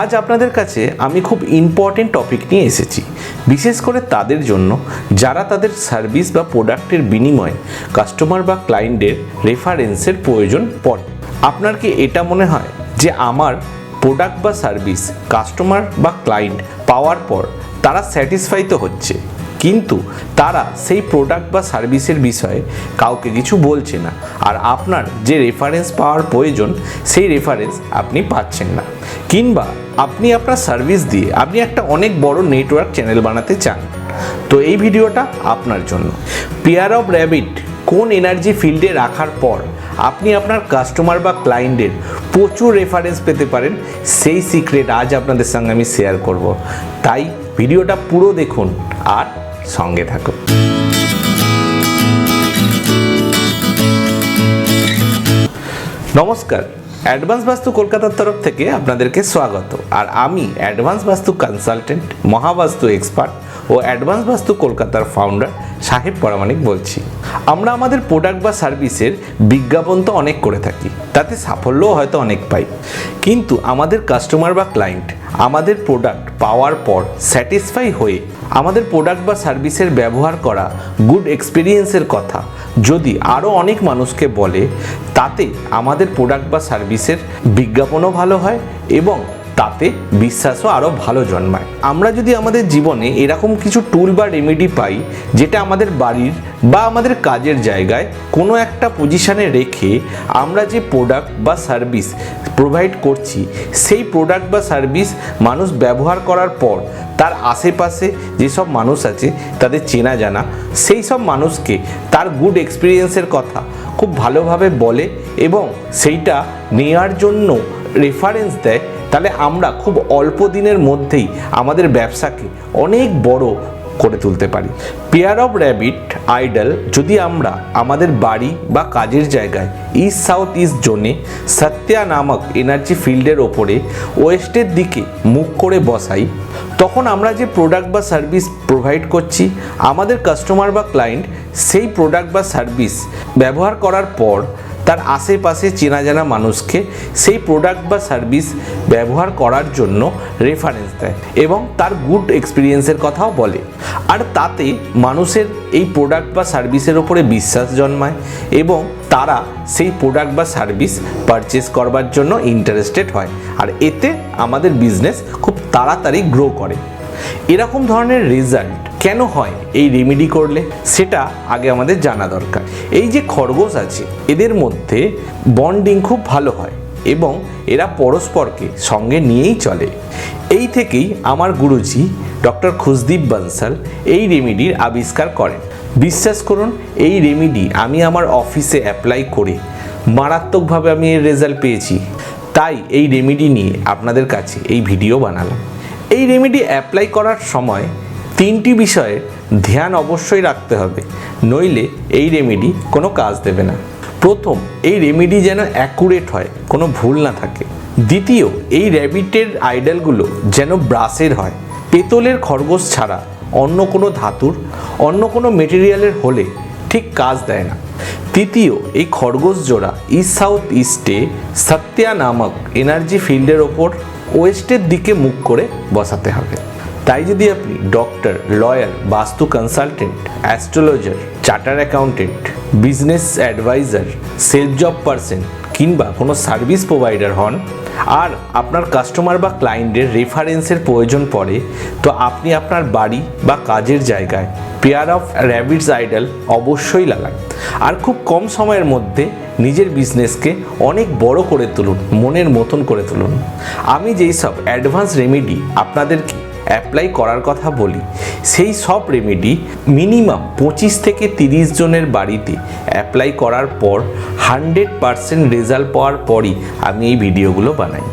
আজ আপনাদের কাছে আমি খুব ইম্পর্টেন্ট টপিক নিয়ে এসেছি। বিশেষ করে তাদের জন্য, যারা তাদের সার্ভিস বা প্রোডাক্টের বিনিময়ে কাস্টমার বা ক্লায়েন্টের রেফারেন্সের প্রয়োজন পড়ে। আপনার কি এটা মনে হয় যে আমার প্রোডাক্ট বা সার্ভিস কাস্টমার বা ক্লায়েন্ট পাওয়ার পর তারা স্যাটিসফাই তো হচ্ছে, কিন্তু তারা সেই প্রোডাক্ট বা সার্ভিসের বিষয়ে কাউকে কিছু বলছে না আর আপনার যে রেফারেন্স পাওয়ার প্রয়োজন, সেই রেফারেন্স আপনি পাচ্ছেন না। কিংবা আপনি আপনার সার্ভিস দিয়ে আপনি একটা অনেক বড় নেটওয়ার্ক চ্যানেল বানাতে চান। তো এই ভিডিওটা আপনার জন্য। পেয়ার অফ র্যাবিট কোন এনার্জি ফিল্ডে রাখার পর আপনি আপনার কাস্টমার বা ক্লায়েন্টের প্রচুর রেফারেন্স পেতে পারেন, সেই সিক্রেট আজ আপনাদের সঙ্গে আমি শেয়ার করব। তাই ভিডিওটা পুরো দেখুন আর সঙ্গে থাকুন। নমস্কার। অ্যাডভান্স বাস্তু কলকাতার তরফ থেকে আপনাদেরকে স্বাগত। আর আমি advance Vastu consultant, Mahavastu expert ও অ্যাডভান্স বাস্তু কলকাতার ফাউন্ডার সাহেব পরামানিক বলছি। আমরা আমাদের প্রোডাক্ট বা সার্ভিসের বিজ্ঞাপন তো অনেক করে থাকি, তাতে সাফল্যও হয়তো অনেক পাই। কিন্তু আমাদের কাস্টমার বা ক্লায়েন্ট আমাদের প্রোডাক্ট পাওয়ার পর স্যাটিসফাই হয়ে আমাদের প্রোডাক্ট বা সার্ভিসের ব্যবহার করা গুড এক্সপিরিয়েন্সের কথা। যদি আরও অনেক মানুষকে বলে, তাতে আমাদের প্রোডাক্ট বা সার্ভিসের বিজ্ঞাপনও ভালো হয় এবং তাতে বিশ্বাসও আরও ভালো জন্মায়। আমরা যদি আমাদের জীবনে এরকম কিছু টুল বা রেমেডি পাই, যেটা আমাদের বাড়ির বা আমাদের কাজের জায়গায় কোনো একটা পজিশানে রেখে আমরা যে প্রোডাক্ট বা সার্ভিস প্রোভাইড করছি, সেই প্রোডাক্ট বা সার্ভিস মানুষ ব্যবহার করার পর, তার আশেপাশে যেসব মানুষ আছে, তাদের চেনা জানা সেই সব মানুষকে তার গুড এক্সপিরিয়েন্সের কথা খুব ভালোভাবে বলে এবং সেইটা নেওয়ার জন্য রেফারেন্স দেয় তাহলে আমরা খুব অল্প দিনের মধ্যেই আমাদের ব্যবসাকে অনেক বড় করে তুলতে পারি। পেয়ার অফ র্যাবিট আইডল যদি আমরা আমাদের বাড়ি বা কাজের জায়গায় ইস্ট সাউথ ইস্ট জোনে সত্যা নামক এনার্জি ফিল্ডের ওপরে ওয়েস্টের দিকে মুখ করে বসাই, তখন আমরা যে প্রোডাক্ট বা সার্ভিস প্রোভাইড করছি, আমাদের কাস্টমার বা ক্লায়েন্ট সেই প্রোডাক্ট বা সার্ভিস ব্যবহার করার পর তার আশেপাশে চেনা জানা মানুষকে সেই প্রোডাক্ট বা সার্ভিস ব্যবহার করার জন্য রেফারেন্স দেয় এবং তার গুড এক্সপিরিয়েন্সের কথাও বলে। আর তাতে মানুষের এই প্রোডাক্ট বা সার্ভিসের ওপরে বিশ্বাস জন্মায় এবং তারা সেই প্রোডাক্ট বা সার্ভিস পারচেস করবার জন্য ইন্টারেস্টেড হয়। আর এতে আমাদের বিজনেস খুব তাড়াতাড়ি গ্রো করে। এরকম ধরনের রেজাল্ট কেন হয় এই রেমেডি করলে? সেটা আগে আমাদের জানা দরকার। এই যে খরগোশ আছে, এদের মধ্যে বন্ডিং খুব ভালো হয় এবং এরা পরস্পরকে সঙ্গে নিয়েই চলে। এই থেকেই আমার গুরুজি ডক্টর খুশদীপ বানসাল এই রেমেডির আবিষ্কার করেন। বিশ্বাস করুন, এই রেমেডি আমি আমার অফিসে অ্যাপ্লাই করে মারাত্মকভাবে আমি এর রেজাল্ট পেয়েছি। তাই এই রেমেডি নিয়ে আপনাদের কাছে এই ভিডিও বানালাম। এই রেমেডি অ্যাপ্লাই করার সময় তিনটি বিষয়ে ধ্যান অবশ্যই রাখতে হবে, নইলে এই রেমেডি কোনো কাজ দেবে না। প্রথম, এই রেমেডি যেন অ্যাকুরেট হয়, কোনো ভুল না থাকে। দ্বিতীয়, এই র্যাবিটের আইডলগুলো যেন ব্রাসের হয়। পেতলের খরগোশ ছাড়া অন্য কোনো ধাতুর, অন্য কোনো মেটেরিয়ালের হলে ঠিক কাজ দেয় না। তৃতীয়, এই খরগোশ জোড়া ইস্ট সাউথ ইস্টে সত্যা নামক এনার্জি ফিল্ডের ওপর ওয়েস্টের দিকে মুখ করে বসাতে হবে। তাই যদি আপনি doctor, lawyer, vastu consultant, astrologer charter accountant, business adviser, self job person কিংবা কোনো সার্ভিস প্রোভাইডার হন আর আপনার কাস্টমার বা ক্লায়েন্টের রেফারেন্সের প্রয়োজন পড়ে, তো আপনি আপনার বাড়ি বা কাজের জায়গায় পেয়ার অফ র্যাবিটস আইডল অবশ্যই লাগান। আর খুব কম সময়ের মধ্যে নিজের বিজনেসকে অনেক বড় করে তুলুন, মনের মতন করে তুলুন। আমি যেই সব অ্যাডভান্স রেমেডি আপনাদেরকে অ্যাপ্লাই করার কথা বলি। সেই সব রেমেডি মিনিমাম পঁচিশ থেকে তিরিশ জনের বাড়িতে অ্যাপ্লাই করার পর হান্ড্রেড পারসেন্ট রেজাল্ট পাওয়ার পরই আমি এই ভিডিওগুলো বানাই।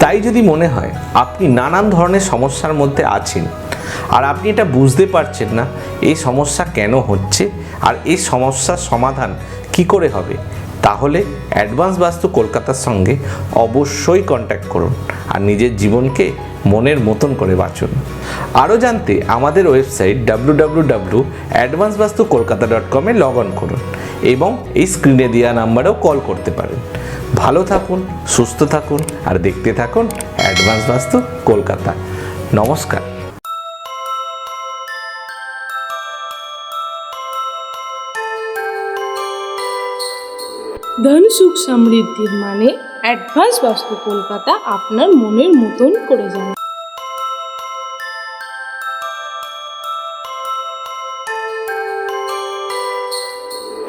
তাই যদি মনে হয় আপনি নানান ধরনের সমস্যার মধ্যে আছেন আর আপনি এটা বুঝতে পারছেন না, এই সমস্যা কেন হচ্ছে আর এই সমস্যার সমাধান কি করে হবে তাহলে অ্যাডভান্স বাস্তু কলকাতার সঙ্গে অবশ্যই কন্ট্যাক্ট করুন আর নিজের জীবনকে মনের মতন করে বাঁচুন। আরও জানতে আমাদের website W W W advance Vastu Kolkata dot কমে লগ অন করুন এবং এই স্ক্রিনে দেওয়া নাম্বারেও কল করতে পারেন। ভালো থাকুন, সুস্থ থাকুন আর দেখতে থাকুন অ্যাডভান্স বাস্তু কলকাতা নমস্কার। ধন সুখ সমৃদ্ধির মানে অ্যাডভান্স বাস্তু কলকাতা আপনার মনের মতন করে যাবে